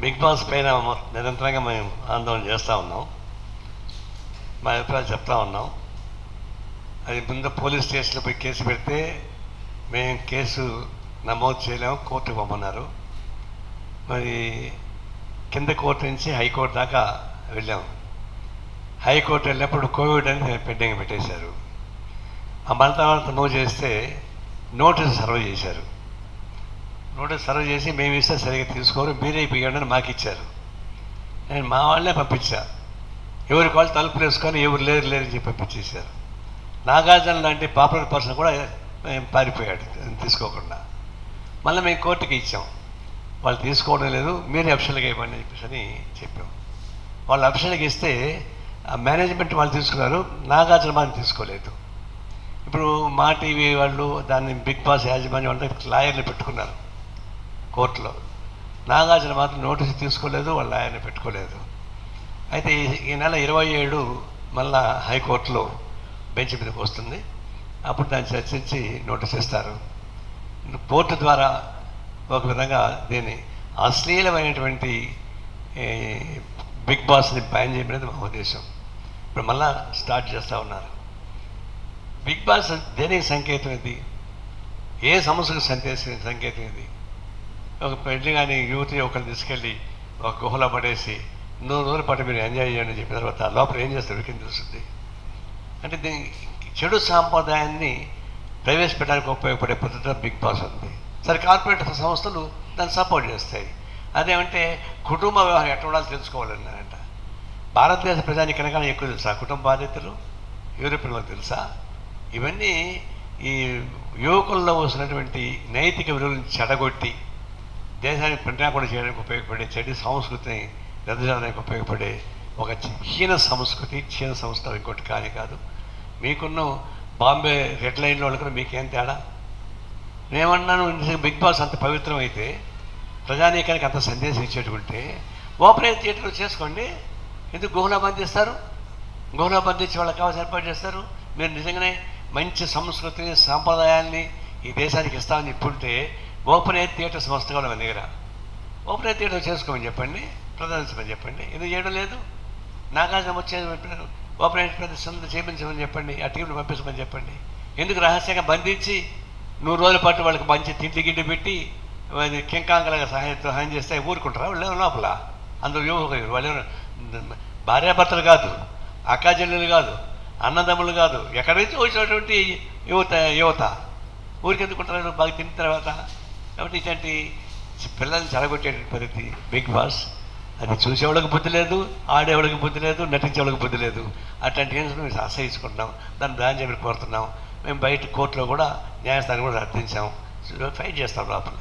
Big boss పైన నిరంతరంగా మేము ఆందోళన చేస్తూ ఉన్నాం. మా అభిప్రాయాలు చెప్తా ఉన్నాం. అది ముందు పోలీస్ స్టేషన్లో పోయి కేసు పెడితే మేము కేసు నమోదు చేయలేము కోర్టుకు పంపన్నారు మరి కింద కోర్టు నుంచి హైకోర్టు దాకా వెళ్ళాము హైకోర్టు వెళ్ళినప్పుడు కోవిడ్ అని పెండింగ్ పెట్టేశారు. ఆ మళ్ళీ తర్వాత నో చేస్తే నోటీస్ సర్వ్ చేశారు. నోటీస్ సర్వ్ చేసి మేము ఇస్తే సరిగ్గా తీసుకోరు మీరే ఇవ్వండి అని మాకు ఇచ్చారు. నేను మా వాళ్ళే పంపించా. ఎవరికి వాళ్ళు తలుపులు వేసుకొని ఎవరు లేరు లేరు అని చెప్పి పంపించేశారు. నాగార్జున లాంటి పాపులర్ పర్సన్ కూడా పారిపోయాడు తీసుకోకుండా. మళ్ళీ మేము కోర్టుకి ఇచ్చాం. వాళ్ళు తీసుకోవడం లేదు మీరే అఫిషియల్గా ఇవ్వండి అని చెప్పేసి అని చెప్పాం. వాళ్ళు అఫిషియల్గా ఇస్తే ఆ మేనేజ్మెంట్ వాళ్ళు తీసుకున్నారు నాగార్జున మాత్రం తీసుకోలేదు. ఇప్పుడు మా టీవీ వాళ్ళు దాన్ని బిగ్ బాస్ యాజమాన్యం అంటే లాయర్లు పెట్టుకున్నారు. కోర్టులో. నాగార్జున మాత్రం నోటీసు తీసుకోలేదు వాళ్ళ ఆయన పెట్టుకోలేదు. అయితే ఈ- నెల ఇరవై ఏడు మళ్ళా హైకోర్టులో బెంచ్ మీదకి వస్తుంది. అప్పుడు దాన్ని చర్చించి నోటీస్ ఇస్తారు. కోర్టు ద్వారా ఒక విధంగా దీన్ని అశ్లీలమైనటువంటి బిగ్ బాస్ని బ్యాన్ చేయమనేది మా ఉద్దేశం. ఇప్పుడు మళ్ళా స్టార్ట్ చేస్తూ ఉన్నారు. బిగ్ బాస్ దేనికి సంకేతం ఇది? ఏ సమస్యకు సంకేతం సంకేతం ఇది? ఒక పెళ్ళి కానీ యూత్ ఒకరిని తీసుకెళ్ళి ఒక గుహలో పడేసి నూరు రోజుల పాటు మీరు ఎంజాయ్ చేయండి చెప్పిన తర్వాత లోపల ఏం చేస్తారు? వీరికి తెలుస్తుంది? అంటే దీని చెడు సాంప్రదాయాన్ని ప్రవేశపెట్టడానికి ఉపయోగపడే పద్ధతి బిగ్ బాస్ ఉంది. సరే కార్పొరేట్ సంస్థలు దాన్ని సపోర్ట్ చేస్తాయి. అదేమంటే కుటుంబ వ్యవహారం ఎట్లా ఉండాలో తెలుసుకోవాలన్నారంట. భారతదేశ ప్రజానికనగా ఎక్కువ తెలుసా? కుటుంబ బాధ్యతలు యూరోపియన్లకు తెలుసా? ఇవన్నీ ఈ యువకుల్లో వస్తున్నటువంటి నైతిక విలువలను చెడగొట్టి దేశానికి కూడా చేయడానికి ఉపయోగపడే చెడు సంస్కృతిని రద్దుచేయడానికి ఉపయోగపడే ఒక చి- హీన సంస్కృతి క్షీణ సంస్థ ఇంకోటి కానీ కాదు. మీకున్న బాంబే రెడ్ లైన్లో వాళ్ళు కూడా మీకేం తేడా? నేమన్నాను బిగ్ బాస్ అంత పవిత్రమైతే ప్రజానీకానికి అంత సందేశం ఇచ్చేటుకుంటే ఓపెన్ థియేటర్లు చేసుకోండి. ఎందుకు గుహలో బంధిస్తారు గుహలో బంధించి వాళ్ళకి కావాల్సిన ఏర్పాటు చేస్తారు? మీరు నిజంగానే మంచి సంస్కృతిని సాంప్రదాయాల్ని ఈ దేశానికి ఇస్తామని చెప్పుంటే ఓపెన్ ఎయిర్ థియేటర్ సంస్థ కూడా మన దగ్గర. ఓపెన్ ఎయిర్ థియేటర్ చేసుకోమని చెప్పండి ప్రదర్శించమని చెప్పండి. ఎందుకు చేయడం లేదు? నాగార్జున వచ్చే ఓపెన్ ఎయిర్ ప్రదర్శన చేయించమని చెప్పండి ఆ టీంని పంపించమని చెప్పండి. ఎందుకు రహస్యంగా బంధించి నూరు రోజుల పాటు వాళ్ళకి మంచి తిండి గిడ్డి పెట్టి కింకాంకలుగా సహాయం సహాయం చేస్తే ఊరుకుంటారా? వాళ్ళు లోపల. అందరూ యువకులు వాళ్ళు భార్యాభర్తలు కాదు అక్కాజల్లులు కాదు అన్నదమ్ములు కాదు. ఎక్కడి నుంచి వచ్చినటువంటి యువత యువత? ఊరికెందుకుంటారు బాగా తిన్న తర్వాత కాబట్టి ఇట్లాంటి పిల్లల్ని చెడగొట్టేటువంటి పరిస్థితి బిగ్ బాస్. అది చూసేవాళ్ళకి బుద్ధి లేదు ఆడేవాళ్ళకి బుద్ధి లేదు నటించేవాళ్ళకి బుద్ధి లేదు. అట్లాంటి హింసను మేము ఆశ్రయించుకుంటున్నాం. దాన్ని బ్యాన్ చేయమని కోరుతున్నాం. మేము బయట కోర్టులో కూడా న్యాయస్థానం కూడా అర్థించాం. ఫైట్ చేస్తాం లోపల.